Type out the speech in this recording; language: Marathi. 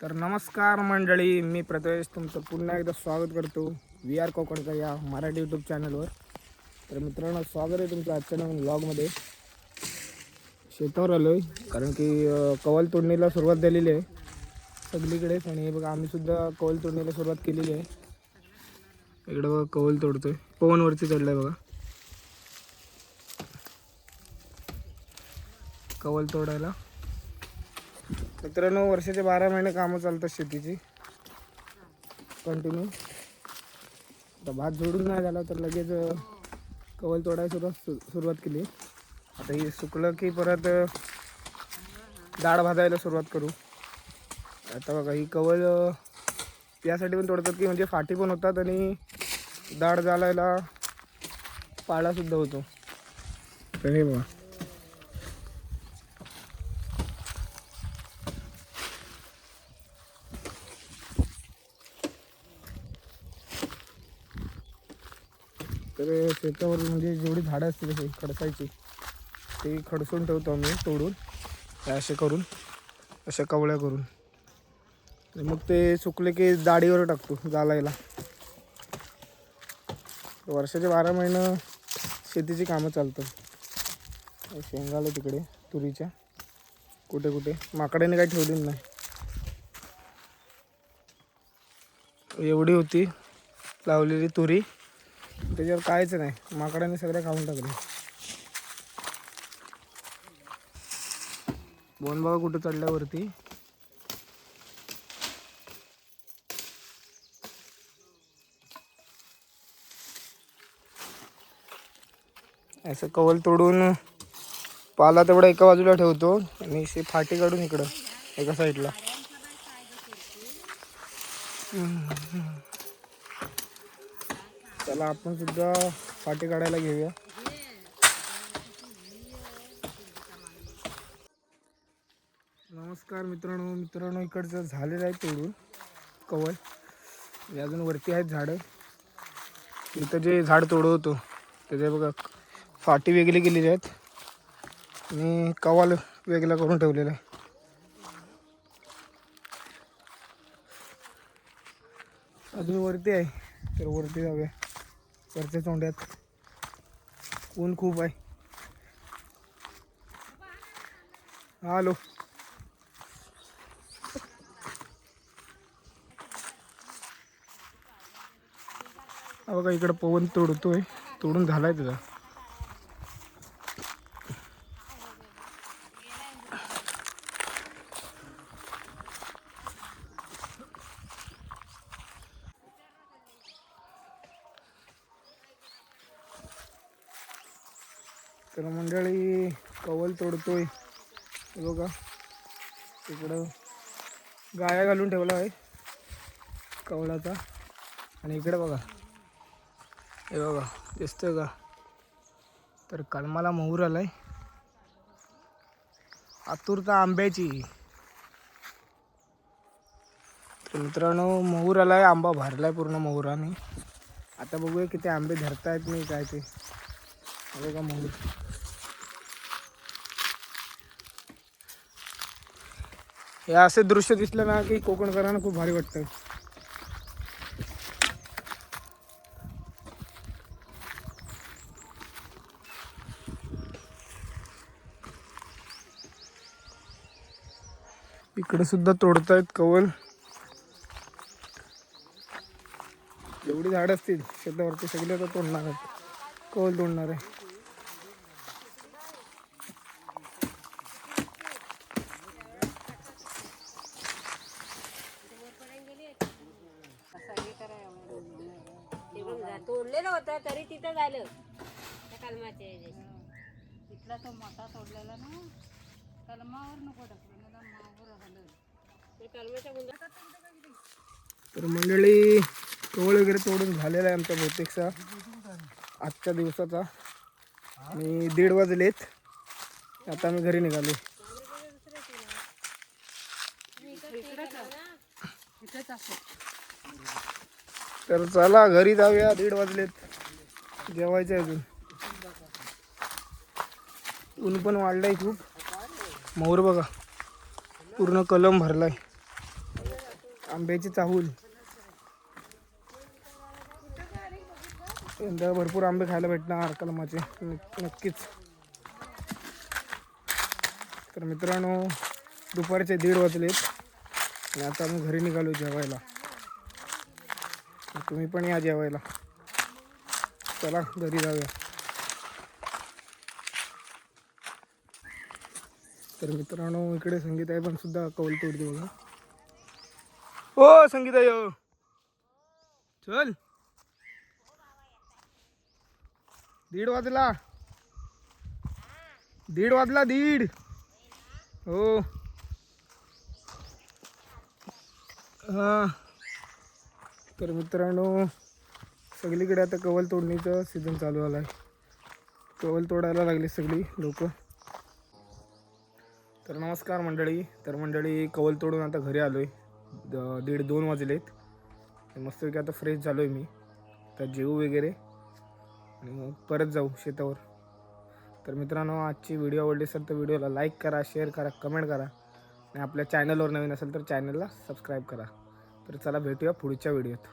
तर नमस्कार मंडळी मी प्रथमेश तुमचं पुन्हा एकदा स्वागत करतो वी आर कोकणच्या या मराठी यूट्यूब चॅनलवर तर मित्रांनो स्वागत आहे तुमचं आजच्या नवीन ब्लॉगमध्ये शेतावर आलो आहे कारण की कवल तोडणीला सुरुवात झालेली आहे सगळीकडेच आणि बघा आम्हीसुद्धा कवल तोडणीला सुरुवात केलेली आहे. इकडं बघा कवल आहे पवनवरती चढलं आहे बघा. कवल तोडायला. मित्रांनो वर्षाचे बारा महिने कामं चालतात शेतीची. कंटिन्यू आता भात जोडून नाही झाला तर लगेच कवल तोडायला सुरुवात सु- सुरुवात केली. आता हे सुकलं की परत डाळ भाजायला सुरुवात करू. आता बघा ही कवल यासाठी पण तोडतात की म्हणजे फाटी पण होतात आणि डाळ जालायला पाळासुद्धा होतो. तर हे बघा. तर शेतावर म्हणजे जेवढी झाडं असतील हे खडसायची ते खडसून ठेवतो आम्ही तोडून. असे करून अशा कवळ्या करून. मग ते सुकले की जाडीवर टाकतो जालायला. वर्षाचे बारा महिनं शेतीची कामं चालतात. हे शेंगाले तिकडे तुरीच्या. कुठे कुठे? माकड्याने काही ठेवलेली नाही. एवढी होती लावलेली तुरी. त्याच्यावर काहीच नाही. माकडाने सगळ्या खाऊन टाकले बोन बाबा कुठं चढल्यावरती असं कवल तोडून पाला तेवढा एका बाजूला ठेवतो आणि फाटी काढून इकडं एका साईडला त्याला आपण सुद्धा फाटी काढायला घेऊया. नमस्कार मित्रांनो मित्रांनो इकडचं झालेलं आहे तोडून कवल हे अजून वरती आहेत झाडं. इथं जे झाड तोडवतो त्याचे बघा फाटी वेगळी केलेली आहेत. आणि कवाल वेगळा करून ठेवलेला आहे. अजून वरती आहे तर वरती जाऊया. वरच्या चोंड्यात ऊन खूप आहे. हॅलो बघा इकडं पवन तोडतोय. तोडून झालाय तुझा तर मंडळी कवल तोडतोय. हे बघा. तिकडं गाया घालून ठेवला आहे. कवलाचा आणि इकडे बघा. हे बघा. दिसतोय का? तर कलमाला मोहूर आलाय. आतुरता आंब्याची. तर मित्रांनो मोहूर आलाय. आंबा भरलाय पूर्ण मोहराने. आता बघूया किती आंबे धरतायत मी काय ते. बघा मोहूर हे असे दृश्य दिसलं ना की कोकणकरांना खूप भारी वाटतं इकडे सुद्धा तोडतायत कवल. एवढी झाड असतील शेतावरती सगळे आता तोडणार आहेत. कवल तोडणार आहे ते बघ जा, तोडलेलं होतं तरी तिथं झालं. त्या कलमाच्या. तिथला तो मोठा तोडलेला ना कलमावर नको टाकलं ना मावर झालं. ते कलमाच्या गुंडा तर मंडळी कवळ वगैरे तोडून झालेला आहे आमचा बहुतेकचा आजच्या दिवसाचा. आणि दीड वाजलेत आता आम्ही घरी निघालो. तर चला घरी जाऊया दीड वाजलेत. जेवायचं आहे अजून. ऊन पण वाढलंय खूप. मोर बघा पूर्ण कलम भरलाय. आंब्याची चाहूल. यंदा भरपूर आंबे खायला भेटणार कलमाचे नक्कीच. तर मित्रांनो दुपारचे दीड वाजलेत. आणि आता आम्ही घरी निघालो जेवायला. तुम्ही पण या जेवायला. चला घरी जाऊया. तर मित्रांनो इकडे संगीत आहे पण सुद्धा कौल तोडते बघा. हो संगीत आहे चल. दीड वाजला. दीड वाजला दीड. हो. हा. तर मित्रांनो सगळीकडे आता कवल तोडणीचा सीझन चालू आला आहे कवल तोडायला लागली सगळी लोक. तर नमस्कार मंडळी. तर मंडळी कवल तोडून आता घरी आलो आहे दीड दोन वाजलेत. मस्तपैकी आता फ्रेश झालो आहे मी. तर जेवू वगैरे. आणि मग परत जाऊ शेतावर. तर मित्रांनो आजची व्हिडिओ आवडली असेल तर व्हिडिओला लाईक करा शेअर करा कमेंट करा. आणि आपल्या चॅनलवर नवीन असेल तर चॅनलला सबस्क्राईब करा. तर चला भेटूया पुढच्या व्हिडिओत.